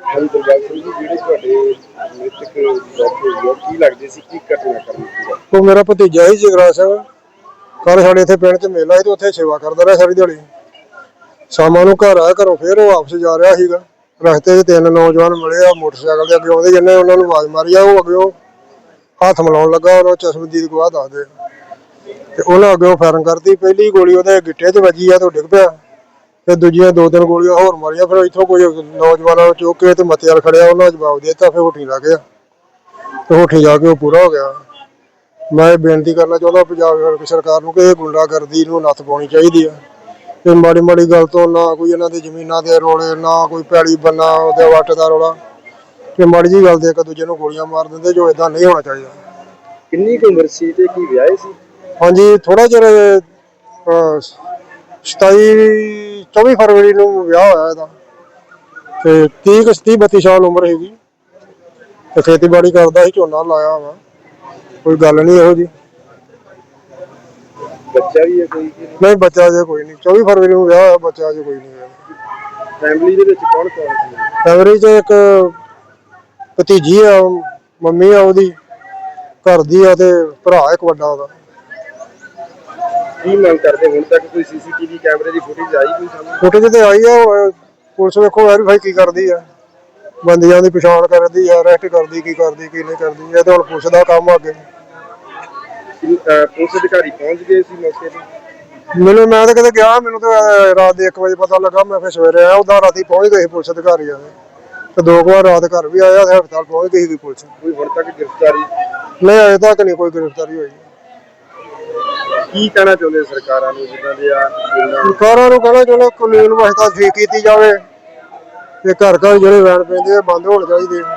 ਹਾਂਜੀ, ਦਰਬਾਰ ਸਿੰਘ ਜੀ, ਜਿਹੜੇ ਤੁਹਾਡੇ ਮ੍ਰਿਤਕ ਡੈਥ ਹੋਈ ਕੀ ਲੱਗਦੇ ਸੀ, ਕੀ ਘਟਨਾ ਕਰਨੀ ਸੀ? ਉਹ ਮੇਰਾ ਭਤੀਜਾ ਸੀ ਜਗਰਾ ਸਿੰਘ ਕੱਲ ਸਾਡੇ ਇੱਥੇ ਪਿੰਡ 'ਚ ਮੇਲਾ ਸੀ ਤੇ ਉੱਥੇ ਸੇਵਾ ਕਰਦਾ ਰਿਹਾ ਸਾਰੀ ਦਿਹਾੜੀ। ਸ਼ਾਮਾਂ ਨੂੰ ਘਰ ਆਇਆ, ਘਰੋਂ ਫੇਰ ਉਹ ਵਾਪਸ ਜਾ ਰਿਹਾ ਸੀਗਾ। ਰਸਤੇ 'ਚ ਤਿੰਨ ਨੌਜਵਾਨ ਮਿਲੇ ਆ, ਮੋਟਰਸਾਈਕਲ ਦੇ ਅੱਗੇ ਆਉਂਦੇ ਜਿੰਨੇ ਉਹਨਾਂ ਨੂੰ ਆਵਾਜ਼ ਮਾਰੀ ਆ, ਉਹ ਅੱਗੇ ਹੱਥ ਮਿਲਾਉਣ ਲੱਗਾ ਉਹ ਚਸ਼ਮਦੀਦ ਗਵਾਹ ਦੱਸਦੇ ਤੇ ਉਹਨਾਂ ਅੱਗੇ ਫਾਇਰਿੰਗ ਕਰਤੀ, ਪਹਿਲੀ ਗੋਲੀ ਉਹਦੇ ਗਿੱਟੇ 'ਚ ਵੱਜੀ ਆ ਤੇ ਉਹ ਡਿੱਗ ਪਿਆ। ਤੇ ਦੂਜੀਆਂ ਦੋ ਤਿੰਨ ਗੋਲੀਆਂ ਹੋਰ ਮਾਰੀਆਂ, ਫਿਰ ਇੱਥੋਂ ਕੋਈ ਨੌਜਵਾਨਾਂ ਨੂੰ ਚੁੱਕ ਕੇ ਤੇ ਮੱਤੇ ਵਾਲ ਖੜਿਆ, ਉਹਨਾਂ ਜਵਾਬ ਦੇ ਦਿੱਤਾ, ਫਿਰ ਹੋਠੀ ਲੱਗ ਗਿਆ। ਤੇ ਹੋਠੀ ਜਾ ਕੇ ਉਹ ਪੂਰਾ ਹੋ ਗਿਆ। ਮੈਂ ਬੇਨਤੀ ਕਰਨਾ ਚਾਹੁੰਦਾ, ਪੰਜਾਬ ਸਰਕਾਰ ਨੂੰ ਕਿ ਇਹ ਗੁੰਡਾਗਰਦੀ ਨੂੰ ਨੱਥ ਪਾਉਣੀ ਚਾਹੀਦੀ ਆ। ਤੇ ਮਾੜੀ ਮਾੜੀ ਗੱਲ ਤੋਂ ਨਾ ਕੋਈ ਇਹਨਾਂ ਦੇ ਜ਼ਮੀਨਾਂ ਦੇ ਰੋਲੇ ਨਾ ਕੋਈ ਪੈੜੀ ਬੰਨਾ ਉਹਦੇ ਵੱਟ ਦਾ ਰੋਲਾ। ਕਿ ਮਾੜੀ ਜੀ ਗੱਲ ਦੇ ਇੱਕ ਦੂਜੇ ਨੂੰ ਗੋਲੀਆਂ ਮਾਰ ਦਿੰਦੇ ਜੋ ਇਦਾਂ ਨਹੀਂ ਹੋਣਾ ਚਾਹੀਦਾ। ਕਿੰਨੀ ਕੁ ਉਮਰ ਸੀ ਤੇ ਕੀ ਵਿਆਹੇ ਸੀ? ਹਾਂਜੀ ਥੋੜਾ ਅਹ, 27 24 ਫਰਵਰੀ ਨੂੰ ਵਿਆਹ ਹੋਇਆ ਇਹਦਾ। ਤੇ 30 ਕੁ 30 32 ਸਾਲ ਉਮਰ ਹੈਗੀ ਤੇ ਖੇਤੀਬਾੜੀ ਕਰਦਾ ਸੀ ਝੋਨਾ ਲਾਇਆ ਵਾ। ਕੋਈ ਗੱਲ ਨਹੀਂ ਇਹੋ ਜੀ ਬੱਚਾ ਵੀ ਹੈ ਕੋਈ? ਨਹੀਂ ਬੱਚਾ ਜੇ ਕੋਈ ਨਹੀਂ। 24 ਫਰਵਰੀ ਨੂੰ ਵਿਆਹ ਹੋਇਆ ਬੱਚਾ ਜੇ ਕੋਈ ਨਹੀਂ ਹੋਇਆ ਫੈਮਿਲੀ ਦੇ ਵਿੱਚ ਕੌਣ ਕੌਣ ਸੀ? ਫੈਬਰੀ ਚ ਇੱਕ ਭਤੀਜੀ ਆ ਮੰਮੀ ਆ ਉਹਦੀ ਘਰ ਦੀ ਆ ਤੇ ਭਰਾ ਇੱਕ ਵੱਡਾ ਉਹਦਾ। ਕੀ ਮੰਗ ਕਰਦੇ ਹੁਣ ਤੱਕ? ਕੋਈ ਸੀਸੀਟੀਵੀ ਕੈਮਰੇ ਦੀ ਫੁਟੇਜ ਆਈ ਕੋਈ ਸਾਹਮਣੇ? ਫੁਟੇਜ ਤੇ ਆਈ ਆ ਉਹ ਪੁਲਿਸ ਵੇਖੋ ਵੈਰੀਫਾਈ ਕੀ ਕਰਦੀ ਆ। ਬੰਦਿਆਂ ਦੀ ਪਛਾਣ ਕਰਦੀ ਆ ਅਰੈਸਟ ਕਰਦੀ ਕੀ ਕਰਦੀ ਕੀ ਨਹੀਂ ਕਰਦੀ ਇਹ ਤਾਂ ਹੁਣ ਪੁਲਿਸ ਦਾ ਕੰਮ ਆ ਅੱਗੇ। ਅਹ ਪੁਲਿਸ ਅਧਿਕਾਰੀ ਪਹੁੰਚ ਗਏ ਸੀ ਮੌਕੇ ਤੇ? ਮੈਨੂੰ ਮੈਂ ਤਾਂ ਕਿਤੇ ਗਿਆ ਮੈਨੂੰ ਤਾਂ ਅਹ, ਰਾਤ ਦੇ 1 ਵਜੇ ਪਤਾ ਲੱਗਾ ਮੈਂ ਫਿਰ ਸਵੇਰੇ ਆਇਆ ਉਹਦਾ ਰਾਤੀ ਪਹੁੰਚ ਗਏ ਸੀ ਪੁਲਿਸ ਅਧਿਕਾਰੀ ਆ ਤੇ ਦੋ ਕੁ ਵਾਰ ਰਾਤ ਘਰ ਵੀ ਆਇਆ ਤੇ ਹਸਪਤਾਲ ਪਹੁੰਚ ਗਈ ਸੀ ਪੁਲਿਸ। ਕੋਈ ਹੁਣ ਤੱਕ ਗ੍ਰਿਫਤਾਰੀ? ਨਹੀਂ ਅਜੇ ਤੱਕ ਨਹੀਂ ਕੋਈ ਗ੍ਰਿਫਤਾਰੀ ਹੋਈ। ਕੀ ਕਹਿਣਾ ਚਾਹੁੰਦੇ ਸਰਕਾਰਾਂ ਨੂੰ ਜਿੱਦਾਂ ਦੇ ਆ ਸਰਕਾਰਾਂ ਨੂੰ ਕਹਿਣਾ ਚਾਹੁੰਦਾ ਕਾਨੂੰਨ ਵਿਵਸਥਾ ਠੀਕ ਕੀਤੀ ਜਾਵੇ। ਤੇ ਘਰ ਘਰ ਜਿਹੜੇ ਵੈਨ ਪੈਂਦੇ ਆ ਬੰਦ ਹੋਣੇ ਚਾਹੀਦੇ ਆ।